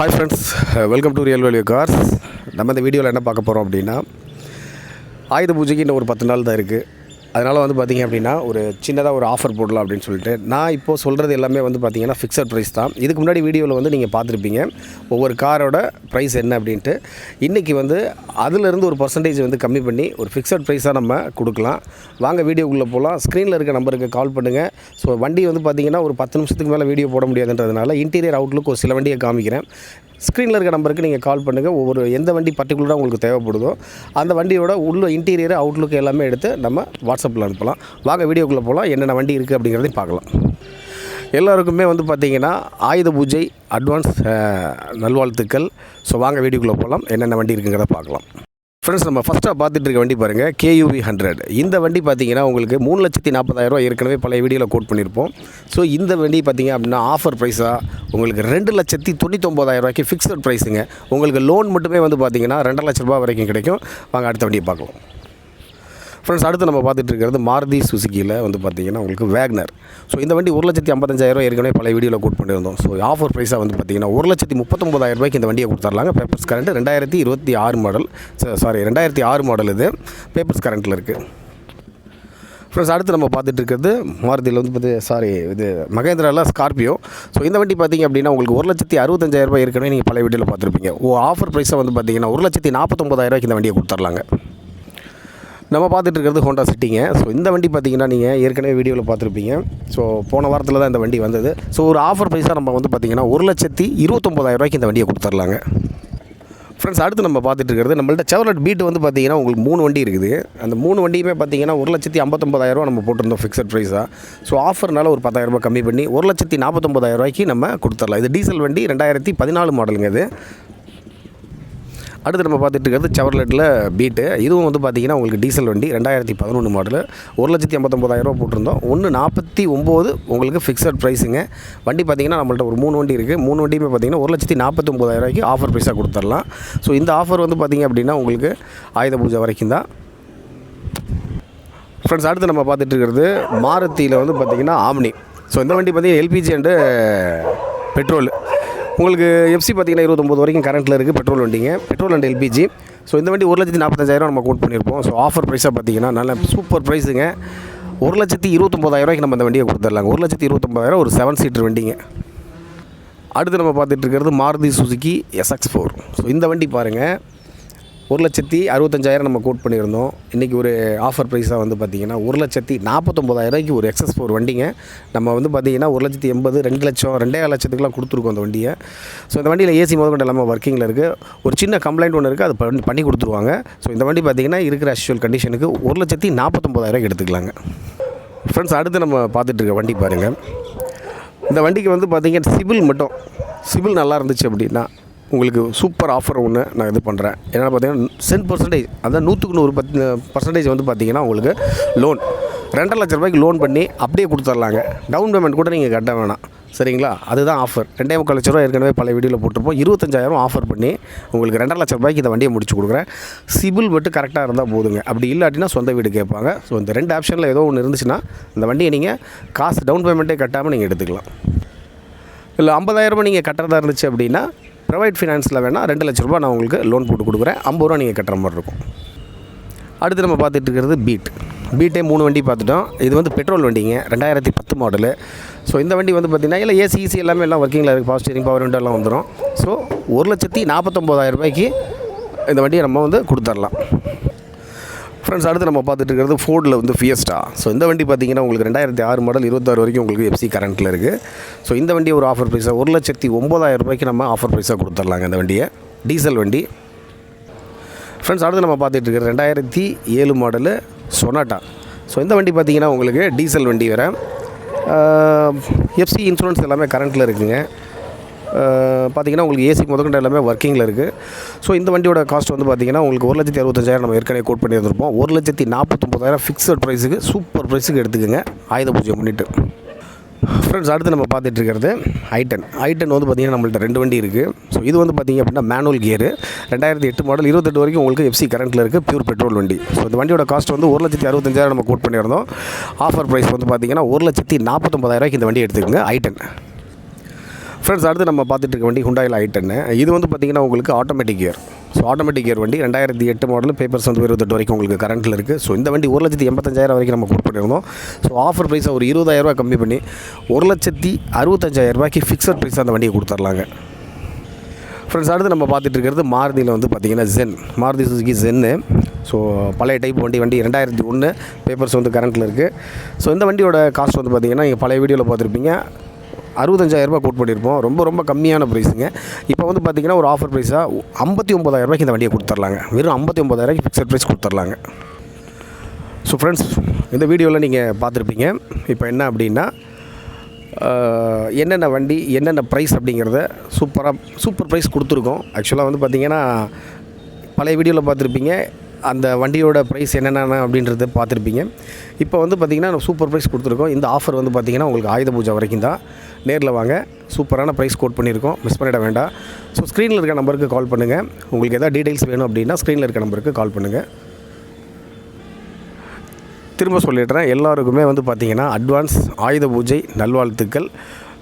Hi friends welcome to real value cars நம்ம இந்த வீடியோவில் என்ன பார்க்க போகிறோம் அப்படின்னா ஆயுத பூஜைக்கு இன்னும் ஒரு பத்து நாள் தான் இருக்குது அதனால் வந்து பார்த்திங்க அப்படின்னா ஒரு சின்னதாக ஒரு ஆஃபர் போடலாம் அப்படின்னு சொல்லிட்டு. நான் இப்போது சொல்கிறது எல்லாமே வந்து பார்த்திங்கன்னா ஃபிக்ஸட் ப்ரைஸ் தான். இதுக்கு முன்னாடி வீடியோவில் வந்து நீங்கள் பார்த்துருப்பீங்க ஒவ்வொரு காரோட ப்ரைஸ் என்ன அப்படின்ட்டு. இன்றைக்கி வந்து அதிலிருந்து ஒரு பர்சன்டேஜ் வந்து கம்மி பண்ணி ஒரு ஃபிக்ஸட் ப்ரைஸாக நம்ம கொடுக்கலாம். வாங்க வீடியோக்குள்ளே போகலாம் ஸ்க்ரீனில் இருக்க நம்பருக்கு கால் பண்ணுங்கள் ஸோ வண்டி வந்து பார்த்திங்கன்னா ஒரு பத்து நிமிஷத்துக்கு மேலே வீடியோ போட முடியாதுன்றதுனால இன்டீரியர் அவுட்லுக்கு ஒரு சில வண்டியை காமிக்கிறேன். ஸ்க்ரீனில் இருக்க நம்பருக்கு நீங்கள் கால் பண்ணுங்கள் ஒவ்வொரு எந்த வண்டி பர்டிகுலராக உங்களுக்கு தேவைப்படுதோ அந்த வண்டியோட உள்ள இன்டீரியர் அவுட்லுக் எல்லாமே எடுத்து நம்ம வாட்ஸ்அப்பில் அனுப்பலாம். வாங்க வீடியோக்குள்ளே போகலாம் என்னென்ன வண்டி இருக்குது அப்படிங்கிறதையும் பார்க்கலாம். எல்லாருக்குமே வந்து பார்த்திங்கன்னா ஆயுத பூஜை அட்வான்ஸ் நல்வாழ்த்துக்கள். ஸோ வாங்க வீடியோக்குள்ளே போகலாம் என்னென்ன வண்டி இருக்குங்கிறத பார்க்கலாம். ஃப்ரெண்ட்ஸ் நம்ம ஃபஸ்ட்டாக பார்த்துட்டு இருக்க வண்டி பாருங்கள் கேயூவி ஹண்ட்ரட் இந்த வண்டி பார்த்தீங்கன்னா உங்களுக்கு மூணு லட்சத்தி நாற்பதாயிரரூவா ஏற்கனவே பழைய வீடியோவில் கோட் பண்ணியிருப்போம் ஸோ இந்த வண்டி பார்த்தீங்க அப்படின்னா ஆஃபர் ப்ரைஸாக உங்களுக்கு ரெண்டு லட்சத்தி தொண்ணூத்தொம்பதாயிரரூவாய்க்கு ஃபிக்ஸட் ப்ரைஸுங்க உங்களுக்கு லோன் மட்டுமே வந்து பார்த்தீங்கன்னா ரெண்டு லட்ச ரூபா வரைக்கும் கிடைக்கும். வாங்க அடுத்த வண்டியை பார்க்கலாம். ஃப்ரெண்ட்ஸ் அடுத்து நம்ம பார்த்துட்டு இருக்கிறது மாருதி சுசுக்கியில் வந்து பார்த்தீங்கன்னா உங்களுக்கு வேக்னர் ஸோ இந்த வண்டி ஒரு லட்சத்தி ஐம்பத்தஞ்சாயிரம் ஏற்கனவே பழைய வீடியோவில் கூட் பண்ணியிருந்தோம். ஸோ ஆஃபர் ப்ரைஸாக வந்து பார்த்தீங்கன்னா ஒரு லட்சத்தி முப்பத்தொம்பதாயிரம் ரூபாய்க்கு இந்த வண்டியை கொடுத்துர்லாங்க பேப்பர்ஸ் கரண்ட் ரெண்டாயிரத்தி இருபத்தி ஆறு மாடல் சாரி ரெண்டாயிரத்தி ஆறு மாடல் இது. பேப்பர்ஸ் கரண்ட்டில் இருக்குது ஃப்ரெண்ட்ஸ் அடுத்து நம்ம பார்த்துட்டு இருக்கிறது மாருதியில் வந்து பார்த்து சாரி இது மகேந்திராவில் ஸ்கார்பியோ ஸோ இந்த வண்டி பார்த்தீங்க அப்படின்னா உங்களுக்கு ஒரு லட்சத்தி அறுபத்தஞ்சாயிரரூபா ஏற்கனவே நீங்கள் பழைய வீடியோவில் பார்த்துருப்பீங்க. ஓ ஆஃபர் ப்ரைஸாக வந்து பார்த்தீங்கன்னா ஒரு லட்சத்தி நாற்பத்தொம்பதாயிரரூபாய்க்கு இந்த வண்டியை கொடுத்துர்லாங்க நம்ம பார்த்துட்டு இருக்கிறது ஹோண்டா சிட்டிங்க ஸோ இந்த வண்டி பார்த்தீங்கன்னா நீங்கள் ஏற்கனவே வீடியோவில் பார்த்துருப்பீங்க. ஸோ போன வாரத்தில் தான் இந்த வண்டி வந்தது. ஸோ ஒரு ஆஃபர் ப்ரைஸாக நம்ம வந்து பார்த்தீங்கன்னா ஒரு லட்சத்தி இருபத்தொம்போதாயிரம் ரூபாய்க்கு இந்த வண்டியை கொடுத்துர்லாங்க. ஃப்ரெண்ட்ஸ் அடுத்து நம்ம பார்த்துட்டு இருக்கிறது நம்மள்ட்ட செவலட் பீட் வந்து பார்த்தீங்கன்னா உங்களுக்கு மூணு வண்டி இருக்குது. அந்த மூணு வண்டியுமே பார்த்தீங்கன்னா ஒரு லட்சத்தி ஐம்பத்தொம்பதாயிரரூவா நம்ம போட்டிருந்தோம் ஃபிக்ஸட் ப்ரைஸாக ஸோ ஆஃபர்னால ஒரு பத்தாயிரரூபா கம்மி பண்ணி ஒரு லட்சத்தி நாற்பத்தொம்பதாயிரம் ரூபாய்க்கு நம்ம கொடுத்துர்லாம். இது டீசல் வண்டி ரெண்டாயிரத்தி பதினாலு மாடலுங்க இது. அடுத்து நம்ம பார்த்துட்டு இருக்கிறது செவர்லெட்டில் பீட்டு இதுவும் வந்து பார்த்தீங்கன்னா உங்களுக்கு டீசல் வண்டி ரெண்டாயிரத்தி பதினொன்று மாடல் ஒரு லட்சத்தி ஐம்பத்தொம்பதாயிரரூவா போட்டிருந்தோம். ஒன்று நாற்பத்தி ஒம்பது உங்களுக்கு ஃபிக்ஸட் ப்ரைஸுங்க வண்டி பார்த்தீங்கன்னா நம்மள்ட்ட ஒரு மூணு வண்டி இருக்குது மூணு வண்டியுமே பார்த்தீங்கன்னா ஒரு லட்சத்தி நாற்பத்தி ஒம்பதாயிரரூவாய்க்கு ஆஃபர் ப்ரைஸாக கொடுத்துடலாம். ஸோ இந்த ஆஃபர் வந்து பார்த்தீங்க அப்படின்னா உங்களுக்கு ஆயுத பூஜை வரைக்கும் தான். ஃப்ரெண்ட்ஸ் அடுத்து நம்ம பார்த்துட்டு இருக்கிறது மாருதியில் வந்து பார்த்தீங்கன்னா ஆம்னி ஸோ இந்த வண்டி பார்த்திங்கன்னா எல்பிஜி அண்டு பெட்ரோல் உங்களுக்கு எஃப்சி பார்த்தீங்கன்னா இருபத்தொம்போது வரைக்கும் கரண்ட்டில் இருக்குது பெட்ரோல் வண்டிங்க. பெட்ரோல் அண்ட் எல்பிஜி ஸோ இந்த வண்டி ஒரு லட்சத்தி நாற்பத்தஞ்சாயிரம் நம்ம கோட் பண்ணியிருப்போம். ஸோ ஆஃபர் ப்ரைஸாக பார்த்தீங்கன்னா நல்ல சூப்பர் ப்ரைஸுங்க ஒரு லட்சத்தி இருபத்தொம்போதாயிரூவாய்க்கு நம்ம இந்த வண்டியை கொடுத்துடலாங்க. ஒரு லட்சத்தி இருபத்தொம்போதாயிரம் ஒரு செவன் சீட்டர் வண்டிங்க. அடுத்து நம்ம பார்த்துட்டு இருக்கிறது Maruti Suzuki SX four so இந்த வண்டி பாருங்கள் ஒரு லட்சத்தி அறுபத்தஞ்சாயிரம் நம்ம கோட் பண்ணியிருந்தோம். இன்றைக்கி ஒரு ஆஃபர் ப்ரைஸாக வந்து பார்த்திங்கன்னா ஒரு லட்சத்தி நாற்பத்தொம்போதாயிரரூவாய்க்கு ஒரு எக்ஸஸ் ஃபோர் வண்டிங்க. நம்ம வந்து பார்த்திங்கன்னா ஒரு லட்சத்தி எண்பது ரெண்டு லட்சம் ரெண்டே லட்சத்துக்குலாம் கொடுத்துருக்கோம் அந்த வண்டியை. ஸோ இந்த வண்டியில் ஏசி முதற்கொண்டு எல்லாமே ஒர்க்கிங்கில் இருக்குது ஒரு சின்ன கம்ப்ளைண்ட் ஒன்று இருக்குது அது பண்ணி பண்ணி கொடுத்துருவாங்க. ஸோ இந்த வண்டி பார்த்திங்கன்னா இருக்கிற அஷுவல் கண்டிஷனுக்கு ஒரு லட்சத்தி நாற்பத்தொம்போதாயிரம் எடுத்துக்கலாங்க. ஃப்ரெண்ட்ஸ் அடுத்து நம்ம பார்த்துட்ருக்க வண்டி பாருங்கள் இந்த வண்டிக்கு வந்து பார்த்திங்கன்னா சிபில் மட்டும். சிபில் நல்லா இருந்துச்சு அப்படின்னா உங்களுக்கு சூப்பர் ஆஃபர் ஒன்று நான் இது பண்ணுறேன் ஏன்னா பார்த்தீங்கன்னா சென்ட் பர்சன்டேஜ் அதான் நூற்றுக்கு நூறு பத்து பர்சன்டேஜ் வந்து பார்த்தீங்கன்னா உங்களுக்கு லோன் ரெண்டரை லட்ச ரூபாய்க்கு லோன் பண்ணி அப்படியே கொடுத்துர்லாங்க. டவுன் பேமெண்ட் கூட நீங்கள் கட்ட வேணாம். சரிங்களா? அதுதான் ஆஃபர் ரெண்டே முக்கால் லட்ச ரூபா ஏற்கனவே பல வீடியோவில் போட்டிருப்போம். இருபத்தஞ்சாயிரம் ஆஃபர் பண்ணி உங்களுக்கு ரெண்டரை லட்ச ரூபாய்க்கு இந்த வண்டியை முடிச்சு கொடுக்குறேன். சிபில் மட்டும் கரெக்டாக இருந்தால் போதுங்க. அப்படி இல்லாட்டினா சொந்த வீடு கேட்பாங்க. ஸோ இந்த ரெண்டு ஆப்ஷனில் ஏதோ ஒன்று இருந்துச்சுன்னா இந்த வண்டியை நீங்கள் காசு டவுன் பேமெண்ட்டே கட்டாமல் நீங்கள் எடுத்துக்கலாம். இல்லை ஐம்பதாயிரரூபா நீங்கள் கட்டுறதா இருந்துச்சு அப்படின்னா ப்ரைவேட் ஃபினான்ஸில் வேணால் ரெண்டு லட்ச ரூபா நான் உங்களுக்கு லோன் போட்டு கொடுக்குறேன். ஐம்பது ரூபா நீங்கள் கட்டுற மாதிரி இருக்கும். அடுத்து நம்ம பார்த்துட்டு இருக்கிறது பீட் பீட்டே மூணு வண்டி பார்த்துட்டோம். இது வந்து பெட்ரோல் வண்டிங்க. ரெண்டாயிரத்தி பத்து மாடலு ஸோ இந்த வண்டி வந்து பார்த்திங்கன்னா இல்லை ஏசி ஈசி எல்லாமே எல்லாம் ஒர்க்கிங்கில் இருக்குது பவர் ஸ்டீரிங் பவர் விண்டோ எல்லாம் வந்துடும் ஸோ ஒரு லட்சத்தி நாற்பத்தொம்போதாயிரம் ரூபாய்க்கு இந்த வண்டியை நம்ம வந்து கொடுத்துர்லாம் ஃப்ரெண்ட்ஸ் அடுத்து நம்ம பார்த்துட்டு இருக்கிறது ஃபோர்டில் வந்து ஃபியஸ்டா ஸோ இந்த வண்டி பார்த்தீங்கன்னா உங்களுக்கு ரெண்டாயிரத்தி ஆறு மாடல் இருபத்தாறு வரைக்கும் உங்களுக்கு எஃப்சி கரண்ட்டில் இருக்குது ஸோ இந்த வண்டி ஒரு ஆஃபர் ப்ரைஸாக ஒரு லட்சத்தி ஒம்பதாயிரம் ரூபாய்க்கு நம்ம ஆஃபர் ப்ரைஸாக கொடுத்துர்லாங்க இந்த வண்டியை. டீசல் வண்டி. ஃப்ரெண்ட்ஸ் அடுத்து நம்ம பார்த்துட்டு இருக்கிற ரெண்டாயிரத்தி ஏழு மாடலு சொனாட்டா ஸோ இந்த வண்டி பார்த்தீங்கன்னா உங்களுக்கு டீசல் வண்டி வேறு. எஃப்சி இன்சூரன்ஸ் எல்லாமே கரண்ட்டில் இருக்குங்க. பார்த்தீங்கன்னா உங்களுக்கு ஏசி முதற்கொண்டு எல்லாமே ஒர்க்கிங்கில் இருக்குது ஸோ இந்த வண்டியோட காஸ்ட் வந்து பார்த்தீங்கன்னா உங்களுக்கு ஒரு லட்சத்தி அறுபத்தஞ்சாயிரம் நம்ம ஏற்கனவே கோட் பண்ணி ஒரு லட்சத்தி நாற்பத்தொம்பதாயிரம் ஃபிக்ஸட் ப்ரைஸுக்கு சூப்பர் ப்ரைஸுக்கு எடுத்துக்கோங்க. ஆயுத பூஜை பண்ணிவிட்டு ஃப்ரெண்ட்ஸ் அடுத்து நம்ம பார்த்துட்டு இருக்கிறது ஐட்டன் ஐட்டன் வந்து பார்த்திங்கன்னா நம்மள்ட்ட ரெண்டு வண்டி இருக்குது ஸோ இது வந்து பார்த்திங்க அப்படின்னா மேனுவல் கியர் ரெண்டாயிரத்தி எட்டு மாடல் இருபத்தெட்டு வரைக்கும் உங்களுக்கு எஃப்சி கரண்ட்டில் இருக்குது பியூர் பெட்ரோல் வண்டி. ஸோ இந்த வண்டியோட காஸ்ட் வந்து ஒரு லட்சத்தி அறுபத்தஞ்சாயிரம் நம்ம கோட் பண்ணியிருந்தோம். ஆஃபர் ப்ரைஸ் வந்து பார்த்திங்கன்னா ஒரு லட்சத்தி நாற்பத்தொம்பதாயிரூவாய்க்கு இந்த வண்டி எடுத்துக்கோங்க ஐட்டன் ஃப்ரெண்ட்ஸ் அடுத்து நம்ம பார்த்துட்டு இருக்க வண்டி ஹுண்டாயில் ஐ இது வந்து பார்த்திங்கன்னா உங்களுக்கு automatic gear so automatic gear வண்டி ரெண்டாயிரத்தி எட்டு மாடல் பேப்பர்ஸ் வந்து இருபத்தெட்டு வரைக்கும் உங்களுக்கு கரண்ட்டில் இருக்குது ஸோ இந்த வண்டி ஒரு லட்சத்தி எண்பத்தஞ்சாயிரம் வரைக்கும் நம்ம கொடுத்து பண்ணியிருந்தோம் ஸோ ஆஃபர் ப்ரைஸை ஒரு இருபதாயிரரூவா கம்மி பண்ணி ஒரு லட்சத்தி அறுபத்தஞ்சாயிரரூபாய்க்கு ஃபிக்ஸட் ப்ரைஸ் அந்த வண்டியை கொடுத்துர்லாங்க. ஃப்ரெண்ட்ஸ் அடுத்து நம்ம பார்த்துட்டு இருக்கிறது மாருதியில் வந்து பார்த்திங்கன்னா Zen Maruti Suzuki Zen so பழைய டைப் வண்டி வண்டி ரெண்டாயிரத்தி ஒன்று பேப்பர்ஸ் வந்து கரண்ட்டில் இருக்குது ஸோ இந்த வண்டியோட காஸ்ட் வந்து பார்த்திங்கன்னா நீங்கள் பழைய வீடியோவில் பார்த்துருப்பீங்க. அறுபத்தஞ்சாயிரரூபா கோட் பண்ணியிருப்போம். ரொம்ப ரொம்ப கம்மியான ப்ரைஸுங்க இப்போ வந்து பார்த்திங்கன்னா ஒரு ஆஃபர் ப்ரைஸாக ஐம்பத்தி ஒம்பதாயிரரூபாய்க்கு இந்த வண்டியை கொடுத்துர்லாங்க. வெறும் ஐம்பத்தி ஒம்பதாயிரரூபாய்க்கு ஃபிக்ஸட் ப்ரைஸ் கொடுத்துர்லாங்க. ஸோ ஃப்ரெண்ட்ஸ் இந்த வீடியோவில் நீங்கள் பார்த்துருப்பீங்க. இப்போ என்ன அப்படின்னா என்னென்ன வண்டி என்னென்ன ப்ரைஸ் அப்படிங்கிறத சூப்பராக சூப்பர் ப்ரைஸ் கொடுத்துருக்கோம். ஆக்சுவலாக வந்து பார்த்திங்கன்னா பழைய வீடியோவில் பார்த்துருப்பீங்க. அந்த வண்டியோட ப்ரைஸ் என்னென்ன அப்படின்றத பார்த்துருப்பீங்க. இப்போ வந்து பார்த்திங்கன்னா சூப்பர் ப்ரைஸ் கொடுத்துருக்கோம். இந்த ஆஃபர் வந்து பார்த்திங்கன்னா உங்களுக்கு ஆயுத பூஜை வரைக்கும் தான். நேரில் வாங்க. சூப்பரான ப்ரைஸ் கோட் பண்ணியிருக்கோம். மிஸ் பண்ணிட வேண்டாம். ஸோ ஸ்க்ரீனில் இருக்க நம்பருக்கு கால் பண்ணுங்கள் உங்களுக்கு எதாவது டீட்டெயில்ஸ் வேணும் அப்படின்னா ஸ்க்ரீனில் இருக்க நம்பருக்கு கால் பண்ணுங்கள் திரும்ப சொல்லிடுறேன். எல்லாருக்குமே வந்து பார்த்தீங்கன்னா அட்வான்ஸ் ஆயுத பூஜை நல்வாழ்த்துக்கள்.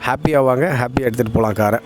ஹாப்பியாக வாங்க. ஹாப்பியாக எடுத்துகிட்டு போகலாம் காரை